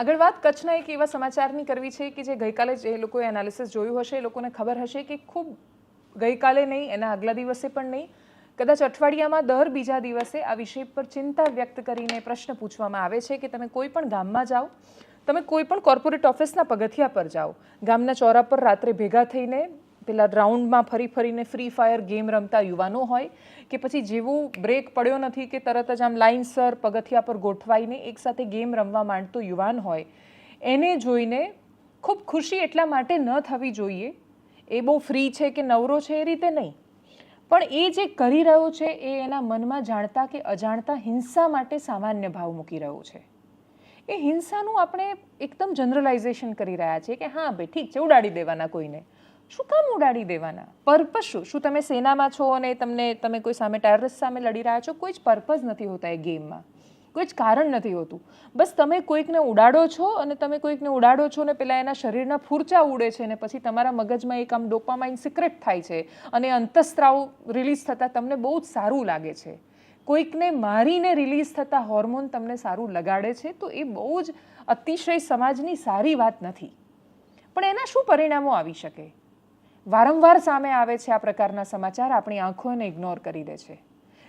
આગળ વાત કચ્છના એક એવા સમાચારની કરવી છે કે જે ગઈકાલે જે લોકોએ એનાલિસિસ જોયું હશે, એ લોકોને ખબર હશે કે ખૂબ ગઈકાલે નહીં, એના આગલા દિવસે પણ નહીં. કદાચ અઠવાડિયામાં દર બીજા દિવસે આ વિષય પર ચિંતા વ્યક્ત કરીને પ્રશ્ન પૂછવામાં આવે છે કે તમે કોઈ પણ ગામમાં જાઓ, તમે કોઈ પણ કોર્પોરેટ ઓફિસના પગથિયા પર જાઓ. ગામના ચોરા પર રાત્રે ભેગા થઈને પેલા રાઉન્ડમાં ફરી ફરીને ફ્રી ફાયર ગેમ રમતા યુવાનો હોય કે પછી જેવું બ્રેક પડ્યો નથી કે તરત જ આમ લાઇનસર પગથિયા પર ગોઠવાઈને એકસાથે ગેમ રમવા માંડતો યુવાન હોય, એને જોઈને ખૂબ ખુશી એટલા માટે ન થવી જોઈએ. એ બહુ ફ્રી છે કે નવરો છે એ રીતે નહીં. પણ એ જે કરી રહ્યો છે એ એના મનમાં જાણતા કે અજાણતા હિંસા માટે સામાન્ય ભાવ મૂકી રહ્યો છે. એ હિંસાનું આપણે એકદમ જનરલાઇઝેશન કરી રહ્યા છીએ કે હા ભાઈ ઠીક છે, ઉડાડી દેવાના કોઈને. શું કામ ઉડાડી દેવાના? પર્પઝ શું? શું તમે સેનામાં છો અને તમને, તમે કોઈ સામે ટેરરિસ્ટ સામે લડી રહ્યા છો? કોઈ જ પર્પઝ નથી હોતા એ ગેમમાં. કોઈ જ કારણ નથી હોતું. બસ તમે કોઈકને ઉડાડો છો અને તમે કોઈકને ઉડાડો છો ને પેલા એના શરીરના ફૂરચા ઉડે છે ને પછી તમારા મગજમાં એક આમ ડોપામાઇન સિક્રેટ થાય છે અને અંતસ્ત્રાવ રિલીઝ થતાં તમને બહુ જ સારું લાગે છે. કોઈકને મારીને રિલીઝ થતા હોર્મોન તમને સારું લગાડે છે તો એ બહુ જ અતિશય સમાજની સારી વાત નથી. પણ એના શું પરિણામો આવી શકે? વારંવાર સામે આવે છે આ પ્રકારના સમાચાર, આપણી આંખોને ઇગ્નોર કરી દે છે.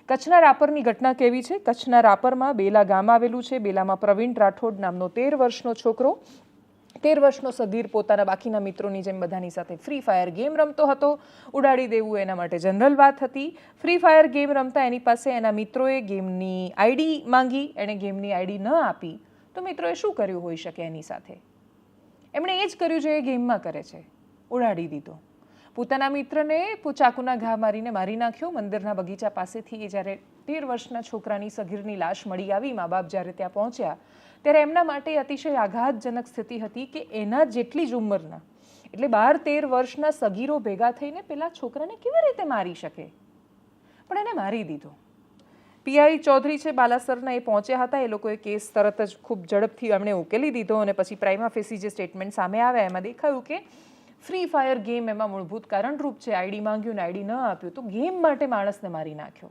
કચ્છના રાપરની ઘટના કેવી છે? કચ્છના રાપરમાં બેલા ગામ આવેલું છે. બેલામાં પ્રવીણ રાઠોડ નામનો તેર વર્ષનો છોકરો, તેર વર્ષનો સધીર પોતાના બાકીના મિત્રોની જેમ બધાની સાથે ફ્રી ફાયર ગેમ રમતો હતો. ઉડાડી દેવું એના માટે જનરલ વાત હતી. ફ્રી ફાયર ગેમ રમતા એની પાસે એના મિત્રોએ ગેમની આઈડી માંગી. એણે ગેમની આઈડી ન આપી તો મિત્રોએ શું કર્યું? હોઈ શકે એની સાથે. એમણે એ જ કર્યું જે એ ગેમમાં કરે છે. ઉડાડી દીધો. પોતાના મિત્રને ચાકુના ઘા મારીને મારી નાખ્યો. મંદિરના બગીચા પાસેથી એ જ્યારે તેર વર્ષના છોકરાની સગીરની લાશ મળી આવી, મા બાપ જ્યારે ત્યાં પહોંચ્યા, ત્યારે એમના માટે અતિશય આઘાતજનક સ્થિતિ હતી કે એના જેટલી જ ઉંમરના, એટલે બાર તેર વર્ષના સગીરો ભેગા થઈને પેલા છોકરાને કેવી રીતે મારી શકે? પણ એને મારી દીધો. પીઆઈ ચૌધરી છે બાલાસરના એ પહોંચ્યા હતા. એ લોકોએ કેસ તરત જ ખૂબ ઝડપથી એમણે ઉકેલી દીધો અને પછી પ્રાઇમા ફેસી જે સ્ટેટમેન્ટ સામે આવ્યા, એમાં દેખાયું કે ફ્રી ફાયર ગેમ એમાં મૂળભૂત કારણરૂપ છે. આઈડી માંગ્યું ને આઈડી ન આપ્યું તો ગેમ માટે માણસને મારી નાખ્યો.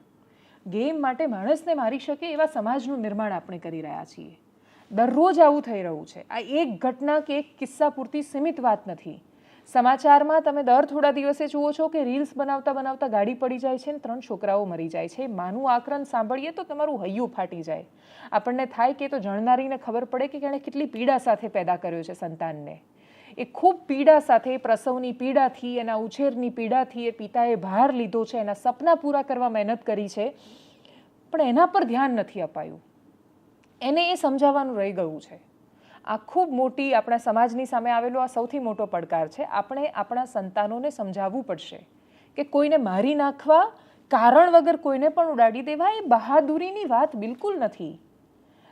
ગેમ માટે માણસને મારી શકે એવા સમાજનું નિર્માણ આપણે કરી રહ્યા છીએ. દરરોજ આવું થઈ રહ્યું છે. આ એક ઘટના કે એક કિસ્સા પૂરતી સીમિત વાત નથી. સમાચારમાં તમે દર થોડા દિવસે જુઓ છો કે રીલ્સ બનાવતા બનાવતા ગાડી પડી જાય છે ને ત્રણ છોકરાઓ મરી જાય છે. માનું આક્રંદ સાંભળીએ તો તમારું હૈયું ફાટી જાય. આપણને થાય કે તો જણનારીને ખબર પડે કે એણે કેટલી પીડા સાથે પેદા કર્યો છે સંતાનને. એ ખૂબ પીડા સાથે, પ્રસવની પીડાથી, એના ઉછેરની પીડાથી એ પિતાએ ભાર લીધો છે, એના સપના પૂરા કરવા મહેનત કરી છે, પણ એના પર ધ્યાન નથી અપાયું. એને એ સમજાવવાનું રહી ગયું છે. આ ખૂબ મોટી આપણા સમાજની સામે આવેલો આ સૌથી મોટો પડકાર છે. આપણે આપણા સંતાનોને સમજાવવું પડશે કે કોઈને મારી નાખવા, કારણ વગર કોઈને પણ ઉડાડી દેવા એ બહાદુરીની વાત બિલકુલ નથી.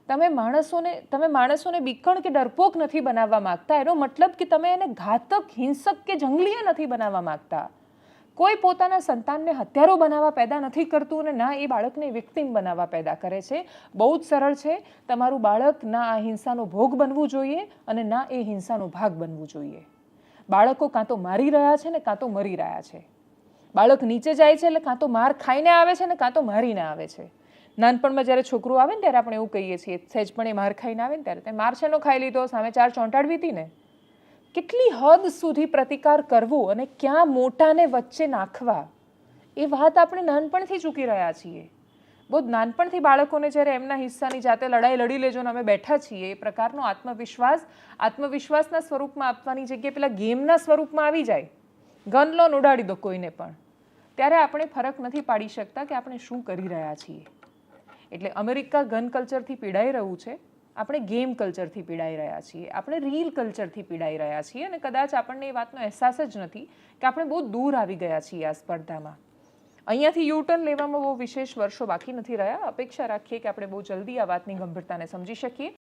તમે માણસોને તમે માણસોને બીકણ કે ડરપોક નથી બનાવવા માંગતા? એનો મતલબ કે તમે એને ઘાતક, હિંસક કે જંગલીય નથી બનાવવા માંગતા? કોઈ પોતાના સંતાનને હત્યારો બનાવવા પેદા નથી કરતું અને ના એ બાળકને વ્યક્તિમ બનાવવા પેદા કરે છે? બહુ જ સરળ છે. તમારું બાળક ના આ હિંસાનો ભોગ બનવું જોઈએ અને ના એ હિંસાનો ભાગ બનવું જોઈએ. બાળકો કાં તો મારી રહ્યા છે ને કાં તો મરી રહ્યા છે. બાળક નીચે જાય છે એટલે કાં તો માર ખાઈને આવે છે ને કાં તો મારીને આવે છે. નાનપણમાં જ્યારે છોકરું આવે ને ત્યારે આપણે એવું કહીએ છીએ, સહેજ પણ એ માર ખાઈને આવે ને ત્યારે. તે માર શેનો ખાઈ લીધો, સામે ચાર ચોંટાડવી હતી ને. કેટલી હદ સુધી પ્રતિકાર કરવો અને ક્યાં મોટાને વચ્ચે નાખવા, એ વાત આપણે નાનપણથી ચૂકી રહ્યા છીએ. બહુ નાનપણથી બાળકોને જ્યારે એમના હિસ્સાની જાતે લડાઈ લડી લેજો અને અમે બેઠા છીએ, એ પ્રકારનો આત્મવિશ્વાસ, આત્મવિશ્વાસના સ્વરૂપમાં આપવાની જગ્યાએ પેલા ગેમના સ્વરૂપમાં આવી જાય. ગન લોન ઉડાડી દો કોઈને પણ. ત્યારે આપણે ફરક નથી પાડી શકતા કે આપણે શું કરી રહ્યા છીએ. એટલે અમેરિકા ગન કલ્ચરથી પીડાઈ રહ્યું છે. આપણે ગેમ કલ્ચરથી પીડાઈ રહ્યા છીએ. આપણે રીલ કલ્ચરથી પીડાઈ રહ્યા છીએ અને કદાચ આપણને એ વાતનો અહેસાસ જ નથી કે આપણે બહુ દૂર આવી ગયા છીએ આ સ્પર્ધામાં. અહીંયાથી યુટર્ન લેવામાં બહુ વિશેષ વર્ષો બાકી નથી રહ્યા. અપેક્ષા રાખીએ કે આપણે બહુ જલ્દી આ વાતની ગંભીરતાને સમજી શકીએ.